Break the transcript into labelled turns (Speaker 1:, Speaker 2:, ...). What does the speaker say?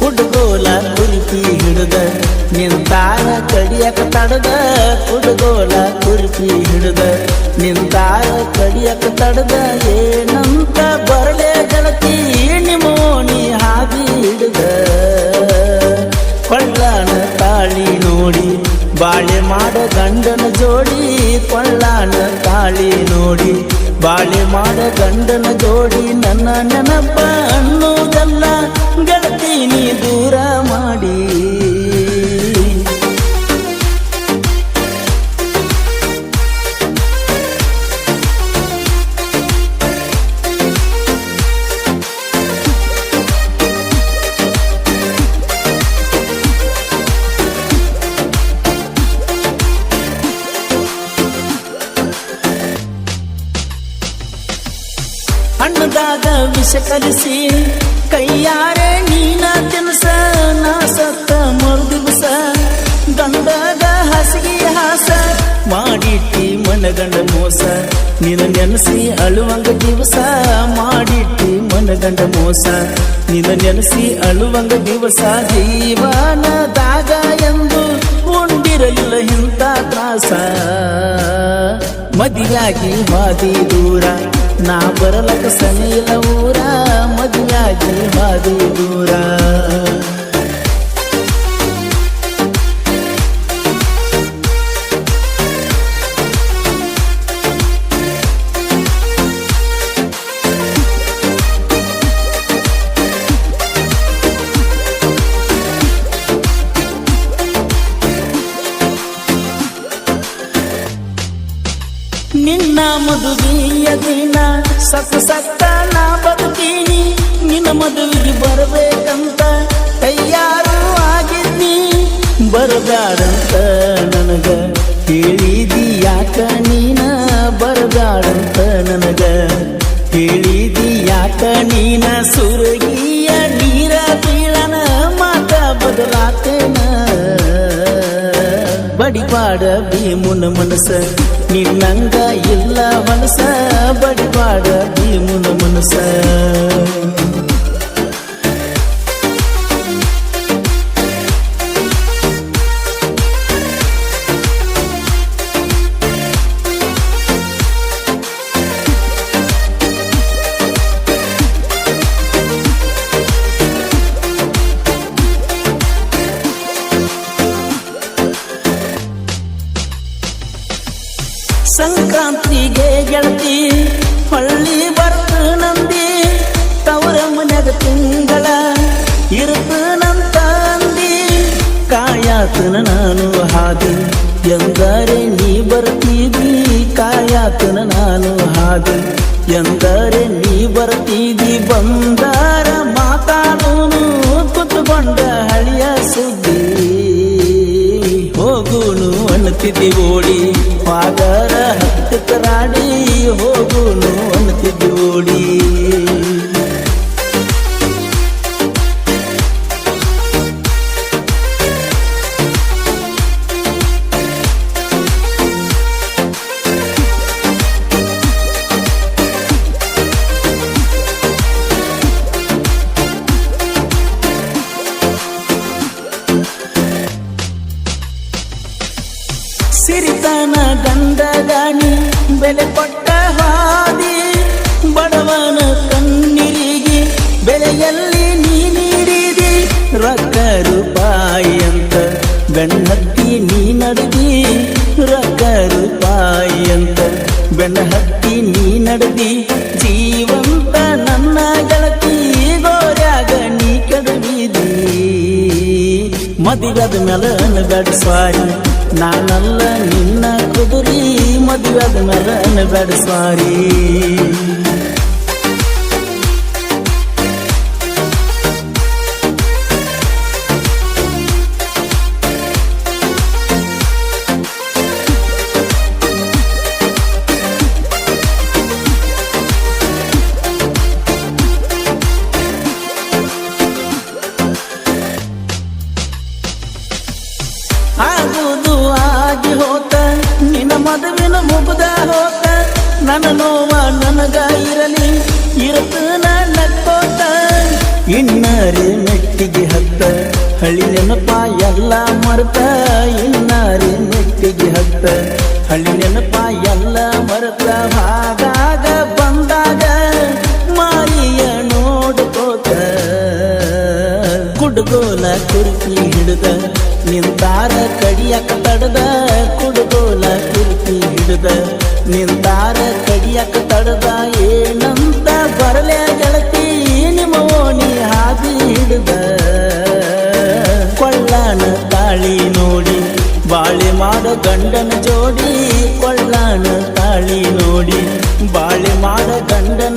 Speaker 1: ಕುಡ್ಗೋಲ ಕುರ್ಪಿ ಹಿಡಿದ ನಿಂತಾರ ಕಡಿಯಕ ತಡದ. ಕುಡ್ಗೋಲ ಕುರ್ಪಿ ಹಿಡಿದ ನಿಂತಾರ ಕಡಿಯಕ ತಡದ. ಏನಂತ ಬರಲೇ ಗಣತಿ ನಿಮೋನಿ ಹಾದಿ ಹಿಡಿದ. ಪಳ್ಳಾನ ತಾಳಿ ನೋಡಿ, ಬಾಳೆ ಮಾಡ ಗಂಡನ ಜೋಡಿ. ಪಳ್ಳಾನ ತಾಳಿ ನೋಡಿ, ಬಾಳೆ ಮಾಡ ಗಂಡನ ಜೋಡಿ. ನನ್ನ ನೆನಪ ಅನ್ನೋದಲ್ಲ ಗಣ ನೀ ದೂರ ಮಾಡಿ. ಹಣ್ಣದಾಗ ವಿಷ ಕಲಿಸಿ ಕೈಯಾರೆ ನೀನ ಮನಗಂಡ ಮೋಸ. ನಿನ್ನ ನೆನಸಿ ಅಳುವಂಗ ದಿವಸ ಮಾಡಿಟ್ಟಿ ಮನಗಂಡ ಮೋಸ. ನಿನ್ನ ನೆನಸಿ ಅಳುವಂಗ ದಿವಸ ಜೀವನದಾಗ ಎಂದು ಉಂಡಿರಲಿಲ್ಲ ಇಂತ ತ್ರಾಸ. ಮದಿಯಾಗಿ ಮಾದಿ ದೂರ, ನಾ ಬರಲಕ ಸನಿಲ ಊರ. ಮದಿಯಾಗಿ ಮಾದಿ ದೂರ. ನಿನ್ನ ಮದುವೆಯ ದಿನ ಸತ್ ಸತ್ತ ನಾ ಬದುಕೀನಿ. ನಿನ್ನ ಮದುವೆಗೆ ಬರಬೇಕಂತ ತಯಾರು ಆಗಿದ್ದೀನಿ. ಬರಬಾರಂತ ನನಗ ಹೇಳಿದಿ ಬಡಿಪಾಡ ಭೀಮುನ ಮನಸ ನಿನ್ನಂಗ ಇಲ್ಲ ಮನಸ ಬಡಿಪಾಡ ಭೀಮುನ ಮನಸ ಕಾಯಾತನ ನಾನು ಹಾದು ಎಂದರೆ ನೀ ಬರ್ತೀದಿ ಬಂದಾರ ಮಾತಾಡೋನು ಕುತ್ಕೊಂಡ ಹಳಿಯ ಸುದ್ದಿ. ಹೋಗುನು ಅಣ್ಣತಿದ್ದಿ ಓಡಿ, ಪಾದರ ಹತ್ತಿರಾಡಿ ಹೋಗುನು ಅಣ್ಣತಿದ್ದಿ ಓಡಿ. ಬೆಲೆ ಕೊಟ್ಟ ಹಾದಿ, ಬಡವನ ಕಣ್ಣೀರಿಗೆ ಬೆಲೆಯಲ್ಲಿ ನೀ ನೀಡಿದಿ. ರೊಕ್ಕ ರೂಪಾಯಿ ಅಂತ ನೀ ನಡೆದಿ. ರೊಕ್ಕ ರೂಪಾಯಿ ಅಂತ ಹತ್ತಿ ನೀ ನಡೆದಿ. ಜೀವಂತ ನನ್ನ ಗೆಳತಿ, ಗೋರ್ಯಾಗ ನೀ ಕಡವಿದಿ. ಮದಿಗದ ಮೇಲೆ ಅನಬೇಡ ಸ್ವಾರಿ ನಾನಲ್ಲ ನಿನ್ನ ಕುದುರಿ. ಮದುವೆದ ಮೇಲೆ ಅನಬೇಡ ಸ್ವಾರಿ ಆಗುವುದು ಆಗಿ ಹೋತ ನಿನ್ನ ಮದುವಿನ ಮುಗ್ದ ಹೋತ ನನ್ನ ನೋವ ನನಗ ಇರಲಿ ಇರತ ನಕ್ಕೋತ ಇನ್ನರಿ ಮೆಟ್ಟಿಗೆ ಹತ್ತ ಹಳಿ ನೆನಪ ಎಲ್ಲ ಮರ್ತ. ಇನ್ನರೆ ಹಳ್ಳಿ ನೆನಪ ಎಲ್ಲ ಮರೆತ. ಹಾಗಾಗ ಬಂದಾಗ ಮಾರಿಯ ನೋಡ್ಕೋತ. ಕುಡುಗೋಲ ಕುರ್ಕಿ ಹಿಡಿದ, ನಿಂತಾರ ಕಡಿಯಕ ತಡದ. ನಿಂತಾರ ಕಡಿಯಕ ತಡದ ಏನಂತ ಬರಲೇ ಗೆಳತಿ ನಿಮ್ಮ ಓಣಿ ಹಾದಿ ಹಿಡಿದ. ಕೊಳ್ಳಾನ ತಾಳಿ ನೋಡಿ, ಬಾಳೆ ಮಾಡೋ ಗಂಡನ ಜೋಡಿ ಕೊಳ್ಳಾನ ತಾಳಿ ನೋಡಿ, ಬಾಳೆ ಮಾಡೋ ಗಂಡನ